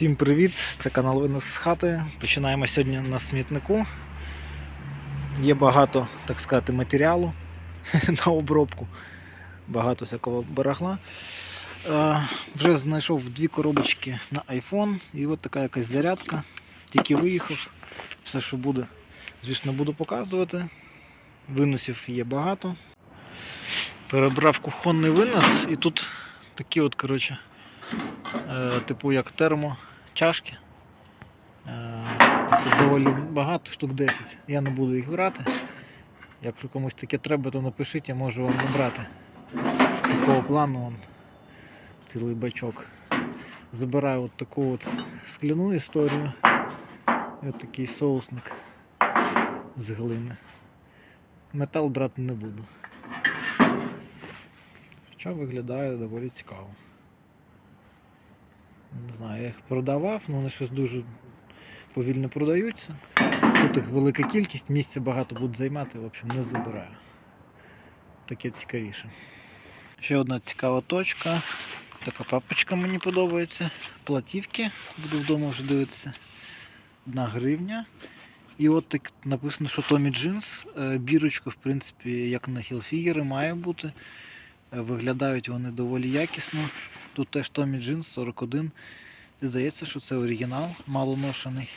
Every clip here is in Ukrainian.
Всім привіт! Це канал Винес з хати. Починаємо сьогодні на смітнику. Є багато, так сказати, матеріалу на обробку. Багато всякого барахла. Е, Вже знайшов дві коробочки на iPhone і от така якась зарядка. Тільки виїхав. Все, що буде, звісно, буду показувати. Виносів є багато. Перебрав кухонний винос і тут такі от, коротше, е, типу як термочашки. Е, Тут доволі багато, штук 10. Я не буду їх брати. Якщо комусь таке треба, то напишіть, я можу вам набрати. Такого плану вон, цілий бачок. Забираю от таку от скляну історію. І от такий соусник з глини. Метал брати не буду. Хоча виглядає доволі цікаво. Не знаю, я їх продавав, але вони щось дуже повільно продаються. Тут їх велика кількість, місця багато будуть займати, в общем, не забираю. Таке цікавіше. Ще одна цікава точка. Така папочка мені подобається. Платівки, буду вдома вже дивитися. Одна гривня. І от так написано, що Tommy Jeans. Е, Бірочка, в принципі, як на Hillfigure має бути. Е, Виглядають вони доволі якісно. Тут теж Tommy Jeans 41. І здається, що це оригінал, малоношений.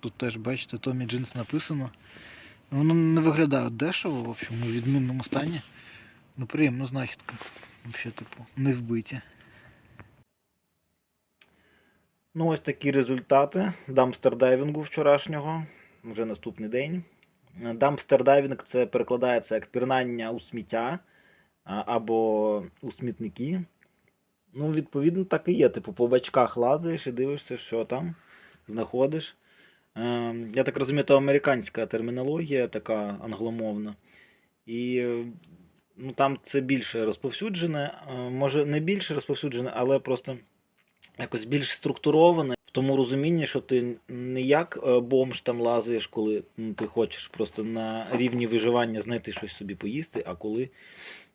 Тут теж, бачите, Tommy Jeans написано. Воно не виглядає дешево, в общем, у відмінному стані. Ну, приємна знахідка. Взагалі, типу, не вбиті. Ну, ось такі результати дамстердайвінгу вчорашнього. Вже наступний день. Дампстердайвінг це перекладається як пірнання у сміття або у смітники. Ну, відповідно, так і є. Типу, по бачках лазиш і дивишся, що там знаходиш. Е, я так розумію, це американська термінологія, така англомовна. І ну, там це більше розповсюджене. Е, Може, не більше розповсюджене, але просто якось більш структуроване. В тому розумінні, що ти не як е, бомж там лазаєш, коли ну, ти хочеш просто на рівні виживання знайти щось собі поїсти, а коли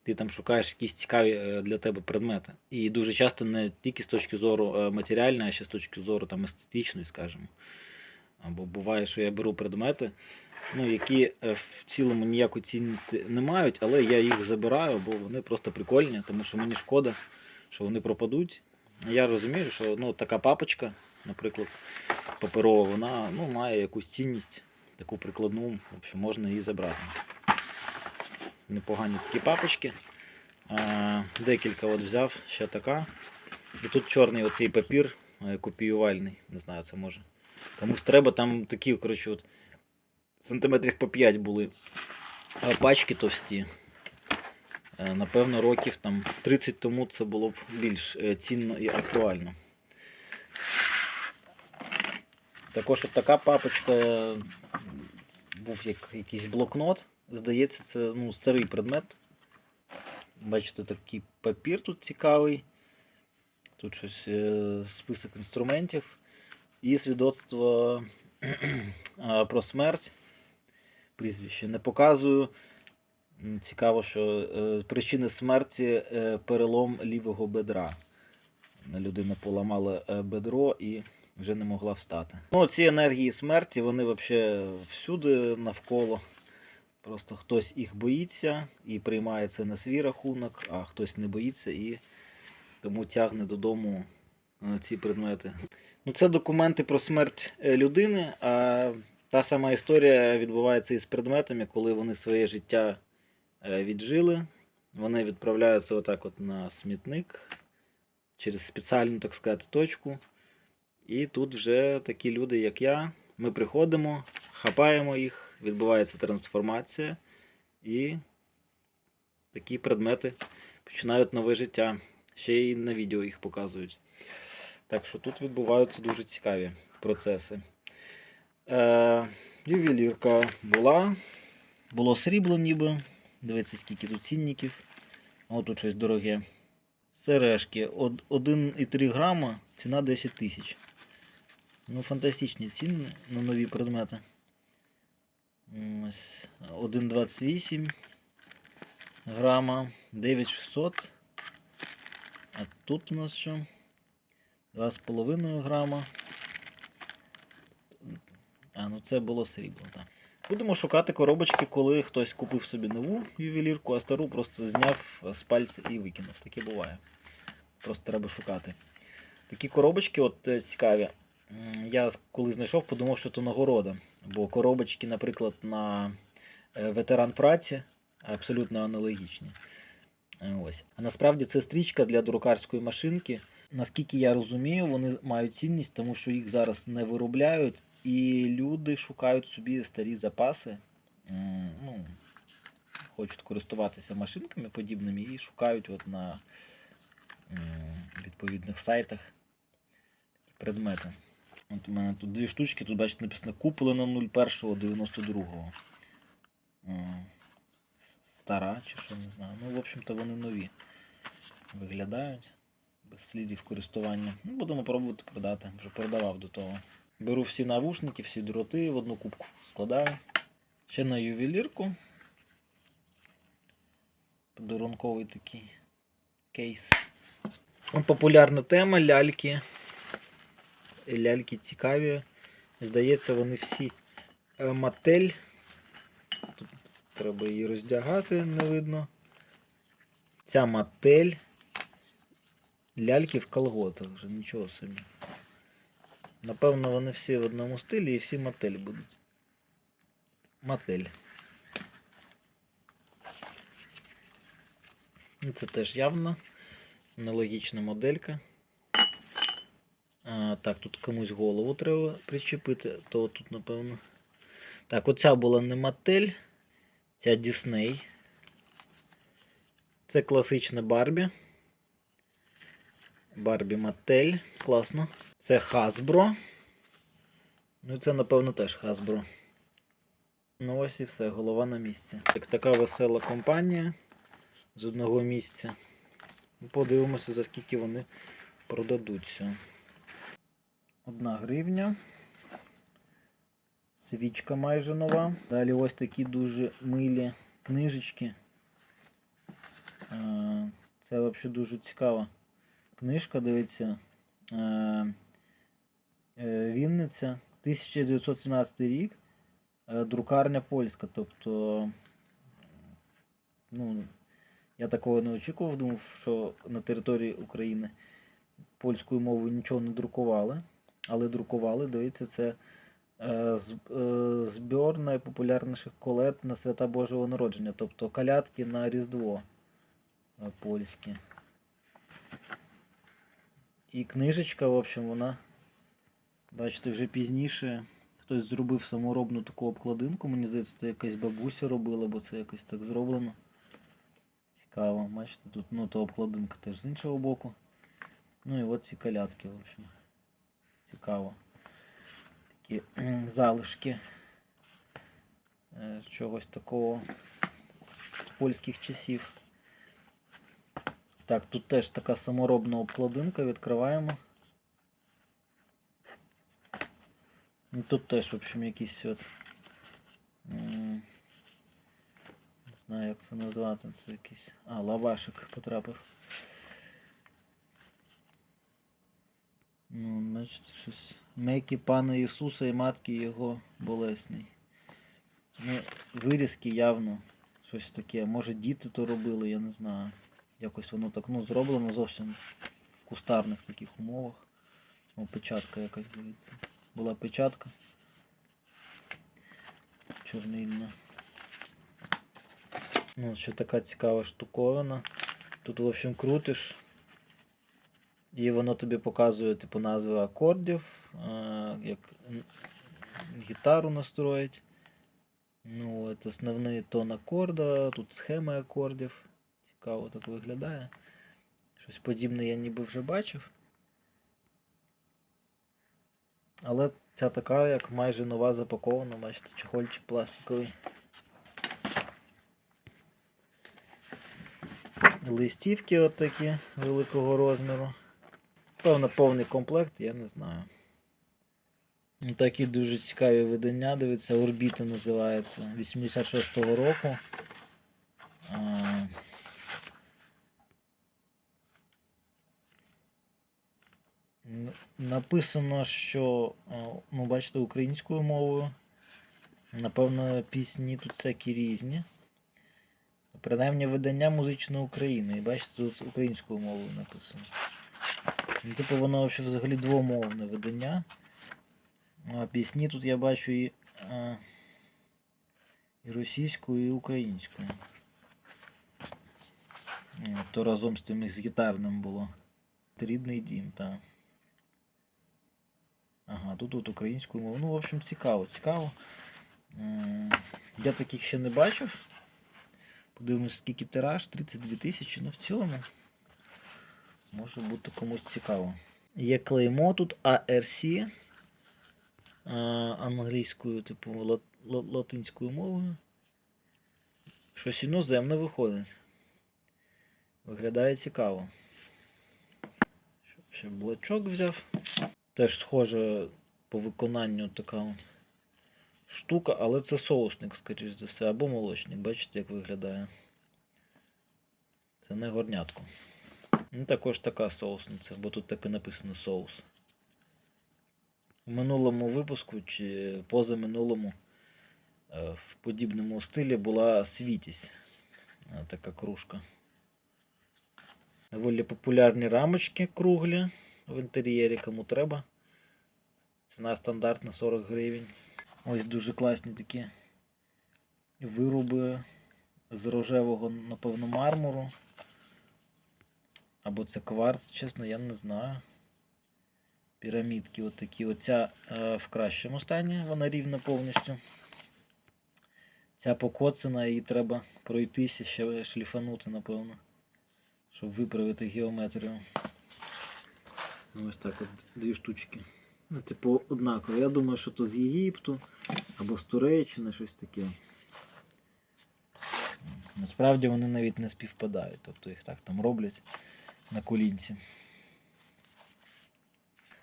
ти там шукаєш якісь цікаві е, для тебе предмети. І дуже часто не тільки з точки зору е, матеріальної, а ще з точки зору там, естетичної, скажімо. Або буває, що я беру предмети, ну, які е, в цілому ніякої цінності не мають, але я їх забираю, бо вони просто прикольні, тому що мені шкода, що вони пропадуть. Я розумію, що ну, така папочка, наприклад, паперова, вона ну, має якусь цінність, таку прикладну, в можна її забрати. Непогані такі папочки. Декілька от взяв, ще така. І тут чорний оцей папір е, копіювальний. Не знаю, це може. Комусь треба, там такі, коротше, от, сантиметрів по 5 були е, пачки товсті. Е, Напевно, років там 30 тому це було б більш цінно і актуально. Також от така папочка був як якийсь блокнот. Здається, це ну, старий предмет. Бачите, такий папір тут цікавий. Тут щось е, список інструментів. І свідоцтво про смерть. Прізвище не показую. Цікаво, що е, причини смерті е, перелом лівого бедра. Людина поламала бедро і вже не могла встати. Ну, ці енергії смерті, вони взагалі всюди навколо. Просто хтось їх боїться і приймає це на свій рахунок, а хтось не боїться і тому тягне додому е, ці предмети. Ну, це документи про смерть е, людини, а та сама історія відбувається із предметами, коли вони своє життя е, віджили. Вони відправляються отак от на смітник через спеціальну, так сказати, точку. І тут вже такі люди, як я, ми приходимо, хапаємо їх, відбувається трансформація, і такі предмети починають нове життя. Ще й на відео їх показують. Так що тут відбуваються дуже цікаві процеси. Е, ювелірка була. Було срібло ніби. Дивіться, скільки тут цінників. О, тут щось дороге. Сережки. 1,3 грама, ціна 10 тисяч. Ну, фантастичні ціни на нові предмети. Ось 1,28 грама, 9600. А тут у нас що? 2,5 грама. А, ну це було срібло, так. Будемо шукати коробочки, коли хтось купив собі нову ювелірку, а стару просто зняв з пальця і викинув. Таке буває. Просто треба шукати. Такі коробочки от е, цікаві. Я коли знайшов, подумав, що це нагорода. Бо коробочки, наприклад, на е, ветеран праці абсолютно аналогічні. Е, Ось. А насправді це стрічка для друкарської машинки. Наскільки я розумію, вони мають цінність, тому що їх зараз не виробляють, і люди шукають собі старі запаси. Ну, хочуть користуватися машинками подібними і шукають от на відповідних сайтах предмети. От у мене тут дві штучки, тут бачите написано куплено 01.92. М, Стара чи що, не знаю. Ну, в общем-то, вони нові виглядають без слідів користування. Ну, будемо пробувати продати. Вже продавав до того. Беру всі навушники, всі дроти в одну кубку складаю. Ще на ювелірку. Подарунковий такий кейс. Ну, Популярна тема ляльки. Ляльки цікаві. Здається, вони всі Е, Матель. Тут треба її роздягати, не видно. Ця матель. Ляльки в колготах вже нічого собі. Напевно, вони всі в одному стилі і всі матель будуть. Матель. Ну, Це теж явно аналогічна моделька. Так, тут комусь голову треба причепити, то тут, напевно. Так, оця була не матель, ця Дісней. Це класична Барбі. Барбі Матель. Класно. Це Hasbro. Ну і це, напевно, теж Hasbro. Ну ось і все, голова на місці. Так, така весела компанія з одного місця. Подивимося, за скільки вони продадуться. Одна гривня. Свічка майже нова. Далі ось такі дуже милі книжечки. Е, Це взагалі дуже цікава книжка, дивіться. Е, е, Вінниця, 1917 рік. Друкарня польська. Тобто, ну, я такого не очікував, думав, що на території України польською мовою нічого не друкували, але друкували, дивіться, це е, е, збір найпопулярніших колет на свята Божого народження, тобто калятки на Різдво е, польські. І книжечка, в общем, вона, бачите, вже пізніше хтось зробив саморобну таку обкладинку. Мені здається, це якась бабуся робила, бо це якось так зроблено. Цікаво, бачите, тут ну, то обкладинка теж з іншого боку. Ну і от ці калятки, в общем. Цікаво. Такі залишки е, чогось такого з польських часів. Так, тут теж така саморобна обкладинка, відкриваємо. Ну, тут теж, в общем, якийсь от. Не знаю, як це назвати. Це якийсь. А, лавашик потрапив. Ну, бачите, щось. Меки пана Ісуса і матки його болесний. Ну, вирізки явно щось таке. Може діти то робили, я не знаю. Якось воно так ну, зроблено зовсім в кустарних таких умовах. О, печатка якась дивіться. Була печатка. Чорнильна. Ну, ще така цікава штуковина. Тут, в общем, крутиш. І воно тобі показує типу назви акордів, е, як гітару настроїть. Ну, от основний тон акорда, тут схеми акордів. Цікаво так виглядає. Щось подібне я ніби вже бачив. Але ця така, як майже нова запакована, бачите, чехольчик пластиковий. Листівки от такі великого розміру. Певно, повний комплект, я не знаю. Ну, Такі дуже цікаві видання, дивіться, орбіта називається 86-го року. Написано, що, ну, бачите, українською мовою. Напевно, пісні тут всякі різні. Принаймні видання музичної України. І бачите, тут українською мовою написано. Ну, типу воно взагалі двомовне видання. А пісні тут я бачу і, а, і російською, і українською. М, То разом з тим і з гітарним було. Рідний дім, так. Ага, тут от українською мовою. Ну, в общем, цікаво, цікаво. Я таких ще не бачив. Подивимось, скільки тираж, 32 тисячі, ну в цілому. Може бути комусь цікаво. Є клеймо тут ARC англійською, типу ла- ла- латинською мовою. Щось іноземне виходить. Виглядає цікаво. Ще- блочок взяв. Теж схоже по виконанню така штука, але це соусник, скоріш за все, або молочник. Бачите, як виглядає. Це не горнятко. Ну, також така соусниця, бо тут так і написано соус. У минулому випуску чи позаминулому е, в подібному стилі була світість. Е, Така кружка. Доволі популярні рамочки круглі в інтер'єрі, кому треба. Ціна стандартна 40 гривень. Ось дуже класні такі вироби з рожевого, напевно, мармуру. Або це кварц, чесно, я не знаю. Пірамідки отакі. Оця е, в кращому стані, вона рівна повністю. Ця покоцана, її треба пройтися, ще шліфанути, напевно. Щоб виправити геометрію. Ну, Ось так от дві штучки. Ну, типу, однаково. Я думаю, що то з Єгипту або з Туреччини щось таке. Насправді вони навіть не співпадають, тобто їх так там роблять на колінці.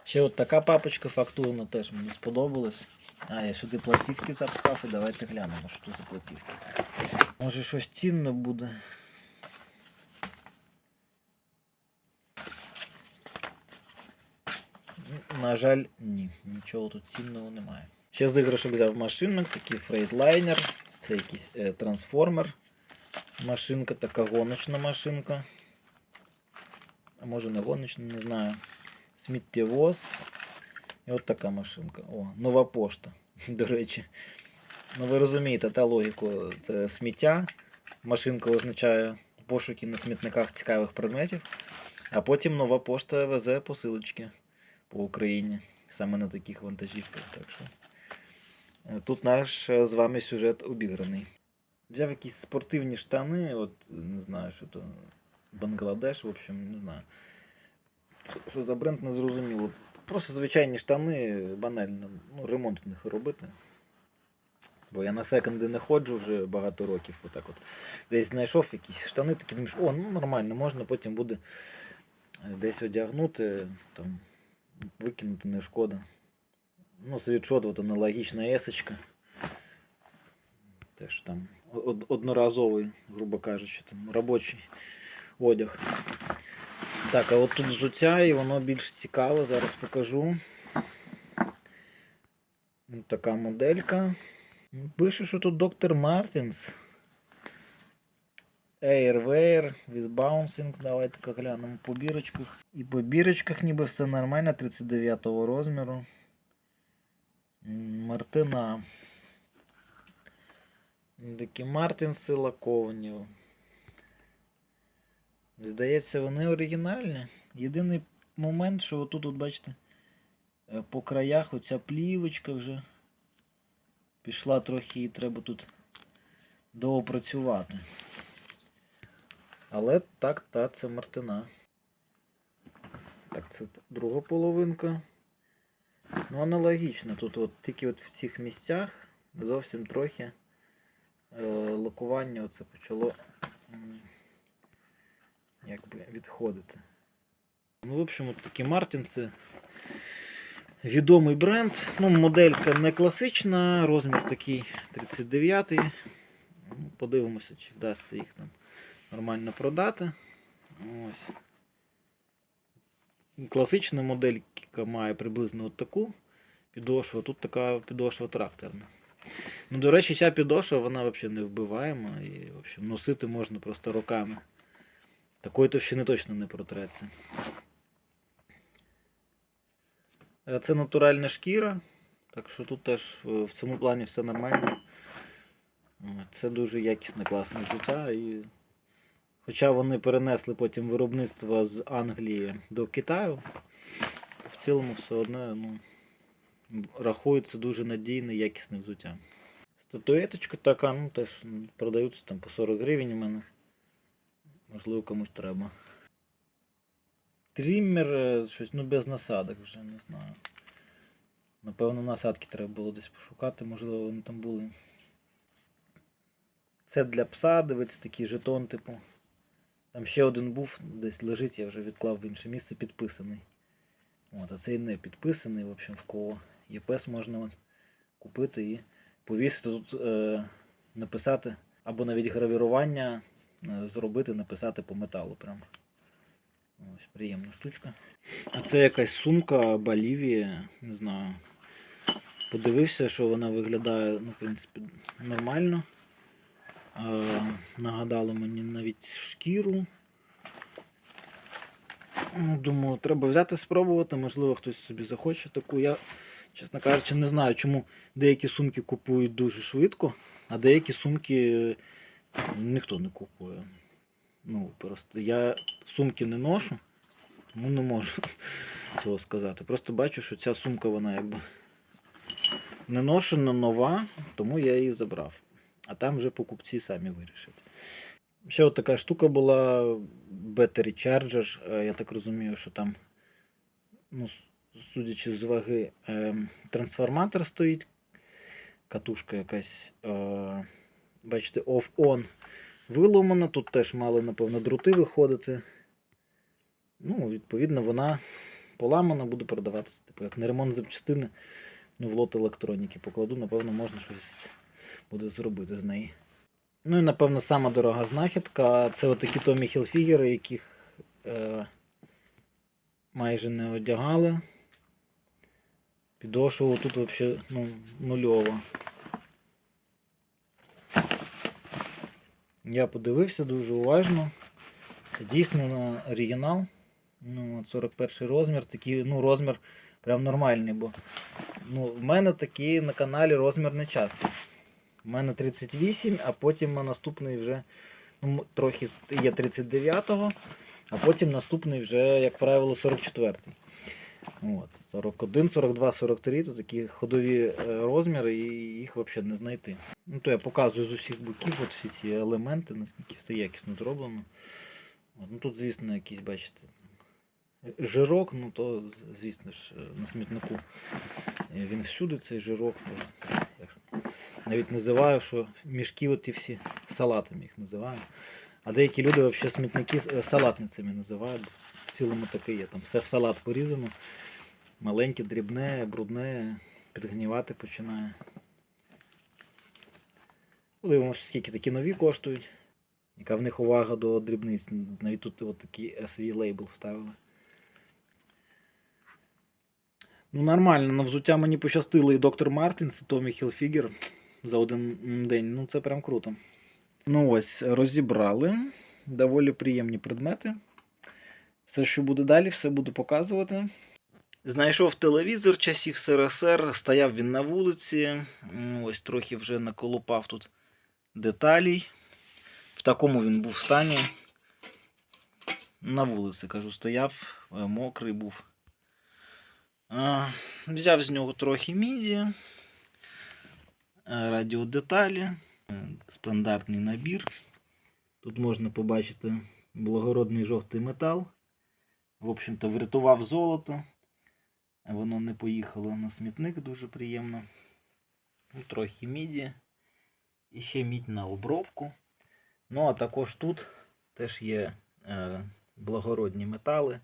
Ще от така папочка фактурна теж мені сподобалась. А, я сюди платівки запхав і давайте глянемо, що тут за платівки. Може щось цінне буде. На жаль, ні, нічого тут цінного немає. Ще з іграшок взяв машинок, такий фрейдлайнер, це якийсь е, трансформер. Машинка, така гоночна машинка. А може не гоночна, не знаю. Сміттєвоз. І от така машинка. О, нова пошта, до речі. Ну ви розумієте, та логіку, це сміття. Машинка означає пошуки на смітниках цікавих предметів. А потім нова пошта везе посилочки по Україні. Саме на таких вантажівках. Так що е, тут наш з вами сюжет обіграний. Взяв якісь спортивні штани, от не знаю, що то. Бангладеш, в общем, не знаю. Що- за бренд не зрозуміло. Просто звичайні штани, банально, ну, ремонт в них робити. Бо я на секонди не ходжу вже багато років. Отак от. Десь знайшов якісь штани, такі думаєш, о, ну нормально, можна, потім буде е, десь одягнути, там, викинути не шкода. Ну, світшот, от аналогічна есочка. Теж там одноразовий, грубо кажучи, там робочий одяг. Так, а от тут взуття, і воно більш цікаве, зараз покажу. Ну, Така моделька. Пише, що тут доктор Мартінс. Airwear with bouncing. Давайте глянемо по бірочках. І по бірочках ніби все нормально, 39 розміру. Мартина. Такі Мартінси лаковані. Здається, вони оригінальні. Єдиний момент, що отут, от, бачите, е, по краях оця плівочка вже пішла трохи і треба тут доопрацювати. Але так, та, це Мартина. Так, це друга половинка. Ну, аналогічно. Тут от тільки от в цих місцях зовсім трохи е, лакування оце почало. Якби відходити. Ну, в общем, от такі Мартін це відомий бренд. Ну, моделька не класична, розмір такий 39-й. Ну, Подивимося, чи вдасться їх там нормально продати. Ось. класична моделька має приблизно от таку підошву, тут така підошва тракторна. Ну, до речі, ця підошва вона взагалі не вбиваєма і в общем, носити можна просто роками. Такої товщини точно не протреться. Е, Це натуральна шкіра, так що тут теж е, в цьому плані все нормально. Е, Це дуже якісне, класне взуття. І... Хоча вони перенесли потім виробництво з Англії до Китаю, в цілому все одно ну, рахується дуже надійне, якісне взуття. Статуеточка така, ну теж продаються там по 40 гривень у мене. Можливо, комусь треба. Тріммер, е, щось ну без насадок вже не знаю. Напевно, насадки треба було десь пошукати, можливо, вони там були. Це для пса, дивиться такий жетон, типу. Там ще один був, десь лежить, я вже відклав в інше місце підписаний. От, а цей не підписаний, в общем, в кого. ЄПС можна от купити і повісити тут, е, написати, або навіть гравірування зробити, написати по металу. Прям. Ось приємна штучка. А це якась сумка Болівія, не знаю. Подивився, що вона виглядає, ну, в принципі, нормально. Е, нагадало мені навіть шкіру. Ну, Думаю, треба взяти спробувати, можливо, хтось собі захоче таку. Я, чесно кажучи, не знаю, чому деякі сумки купують дуже швидко, а деякі сумки е, ніхто не купує. Ну, просто я сумки не ношу, тому не можу цього сказати. Просто бачу, що ця сумка, вона якби не ношена, нова, тому я її забрав. А там вже покупці самі вирішать. Ще от така штука була Battery Charger. Е, Я так розумію, що там, ну, судячи з ваги, ем, трансформатор стоїть. Катушка якась. Бачите, off-on виломана. Тут теж мали, напевно, дроти виходити. Ну, відповідно, вона поламана, буде продаватися. Типу, як не ремонт запчастини, ну, в лот електроніки покладу, напевно, можна щось буде зробити з неї. Ну і напевно сама дорога знахідка це отакі Томі Хілфігери, яких е, майже не одягали. Підошву тут взагалі ну, нульова. Я подивився дуже уважно. Це дійсно оригінал. Ну, 41 розмір, такий ну, розмір прям нормальний, бо ну, в мене такий на каналі розмір не часто. У мене 38, а потім наступний вже ну, трохи є 39-го, а потім наступний вже, як правило, 44-й. От, 41, 42, 43 то такі ходові е, розміри, і їх взагалі не знайти. Ну, то я показую з усіх боків от всі ці елементи, наскільки все якісно зроблено. От, ну, тут, звісно, якісь, бачите, жирок, ну то, звісно ж, е, на смітнику. Е, Він всюди цей жирок. то навіть називаю, що мішки от ті всі салатами їх називаю. А деякі люди взагалі смітники салатницями називають. В цілому таке є. Там все в салат порізано. Маленьке, дрібне, брудне, підгнівати починає. Подивимося, скільки такі нові коштують. Яка в них увага до дрібниць. Навіть тут от такий свій лейбл вставили. Ну, нормально, на взуття мені пощастило і доктор Мартінс, і Томі Хілфігер за один день. Ну, це прям круто. Ну ось, розібрали. Доволі приємні предмети. Все, що буде далі, все буду показувати. Знайшов телевізор часів СРСР, стояв він на вулиці. Ось трохи вже наколупав тут деталей. В такому він був стані. На вулиці, кажу, стояв, е, мокрий був. Взяв з нього трохи міді, е, радіодеталі, е, стандартний набір. Тут можна побачити благородний жовтий метал. В общем-то, врятував золото. Воно не поїхало на смітник, дуже приємно. Ну, Трохи міді. І ще мідь на обробку. Ну, а також тут теж є е, благородні метали.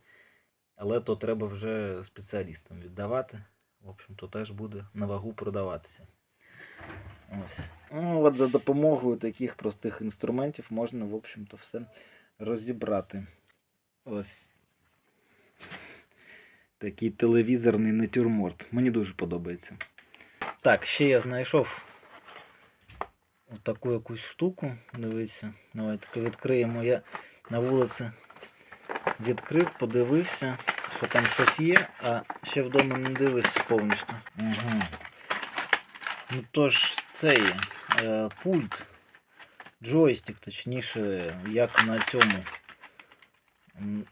Але то треба вже спеціалістам віддавати. В общем, то теж буде на вагу продаватися. Ось. Ну, от за допомогою таких простих інструментів можна, в общем-то, все розібрати. Ось. Такий телевізорний натюрморт. Мені дуже подобається. Так, ще я знайшов таку якусь штуку. Дивіться. Давайте відкриємо. Я на вулиці відкрив, подивився, що там щось є, а ще вдома не дивився повністю. Угу. Ну тож, це є е, пульт, джойстик, точніше, як на цьому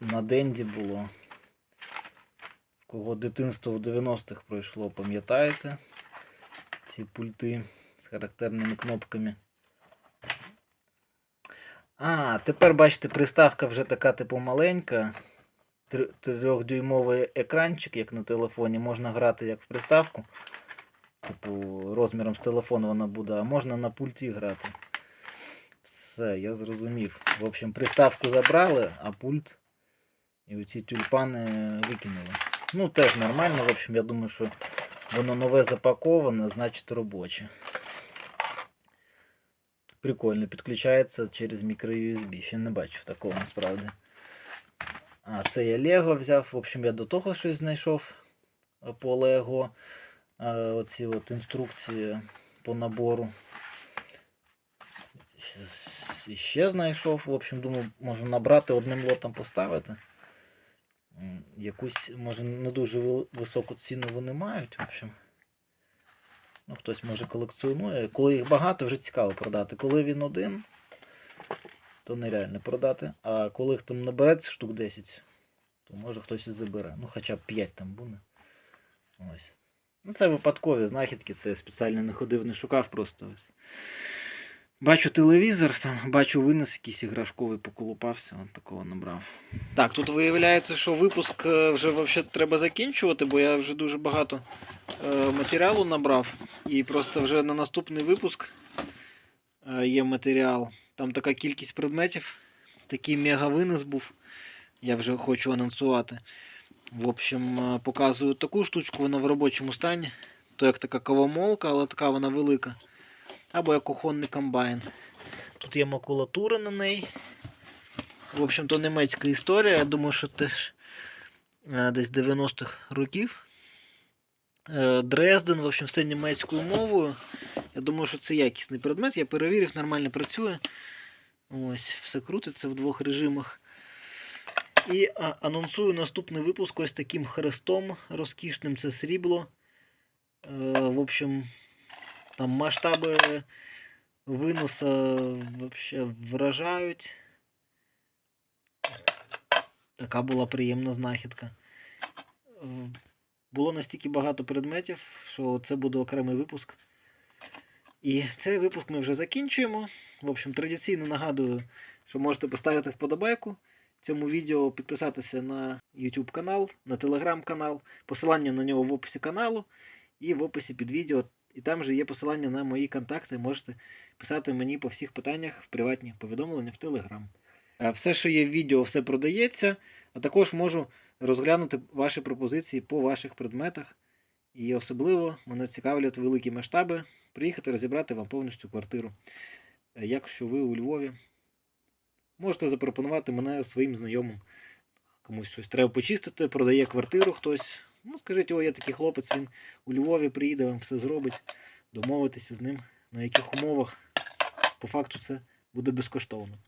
на Денді було. Кого дитинство в 90-х пройшло, пам'ятаєте? Ці пульти з характерними кнопками. А, тепер бачите, приставка вже така типу маленька. Трьохдюймовий екранчик, як на телефоні, можна грати як в приставку. Типу, розміром з телефону вона буде, а можна на пульті грати. Все, я зрозумів. В общем, приставку забрали, а пульт і оці тюльпани викинули. Ну, теж нормально, в общем, я думаю, що воно нове запаковане, значить робоче. Прикольно, підключається через мікро-USB. Ще не бачив такого насправді. А, це я Лего взяв. В общем, я до того щось знайшов по Лего. Оці от інструкції по набору. І ще знайшов. В общем, думаю, можу набрати одним лотом поставити. Якусь, може, не дуже високу ціну вони мають. В общем. Ну, хтось може колекціонує. Коли їх багато, вже цікаво продати. Коли він один, то нереально продати. А коли їх там набереться штук 10, то може хтось і забере. Ну, хоча б 5 там буде. Ось. Ну, це випадкові знахідки, це я спеціально не ходив, не шукав просто. Ось. Бачу телевізор, там, бачу винес якийсь іграшковий, поколупався, от такого набрав. Так, тут виявляється, що випуск е, вже вообще треба закінчувати, бо я вже дуже багато е, матеріалу набрав. І просто вже на наступний випуск е, є матеріал. Там така кількість предметів, такий мега-винес був. Я вже хочу анонсувати. В общем, е, показую таку штучку, вона в робочому стані. То як така кавомолка, але така вона велика. Або як кухонний комбайн. Тут є макулатура на неї. В общем, то німецька історія. Я думаю, що теж е, десь 90-х років. Е, Дрезден, в общем, все німецькою мовою. Я думаю, що це якісний предмет. Я перевірив, нормально працює. Ось, все крутиться в двох режимах. І анонсую наступний випуск ось таким хрестом розкішним. Це срібло. Е, в общем, там масштаби виносу вообще вражають. Така була приємна знахідка. Було настільки багато предметів, що це буде окремий випуск. І цей випуск ми вже закінчуємо. В общем, традиційно нагадую, що можете поставити вподобайку цьому відео, підписатися на YouTube канал, на Telegram канал, посилання на нього в описі каналу і в описі під відео. І там же є посилання на мої контакти. Можете писати мені по всіх питаннях в приватні повідомлення в Telegram. Е, Все, що є в відео, все продається, а також можу розглянути ваші пропозиції по ваших предметах. І особливо мене цікавлять великі масштаби. Приїхати розібрати вам повністю квартиру. Е, Якщо ви у Львові, можете запропонувати мене своїм знайомим. Комусь щось треба почистити, продає квартиру хтось. Ну, скажіть, о, є такий хлопець, він у Львові приїде, вам все зробить, домовитися з ним, на яких умовах. По факту це буде безкоштовно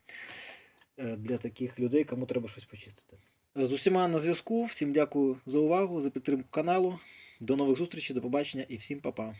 е, для таких людей, кому треба щось почистити. Е, З усіма на зв'язку. Всім дякую за увагу, за підтримку каналу. До нових зустрічей, до побачення і всім па-па.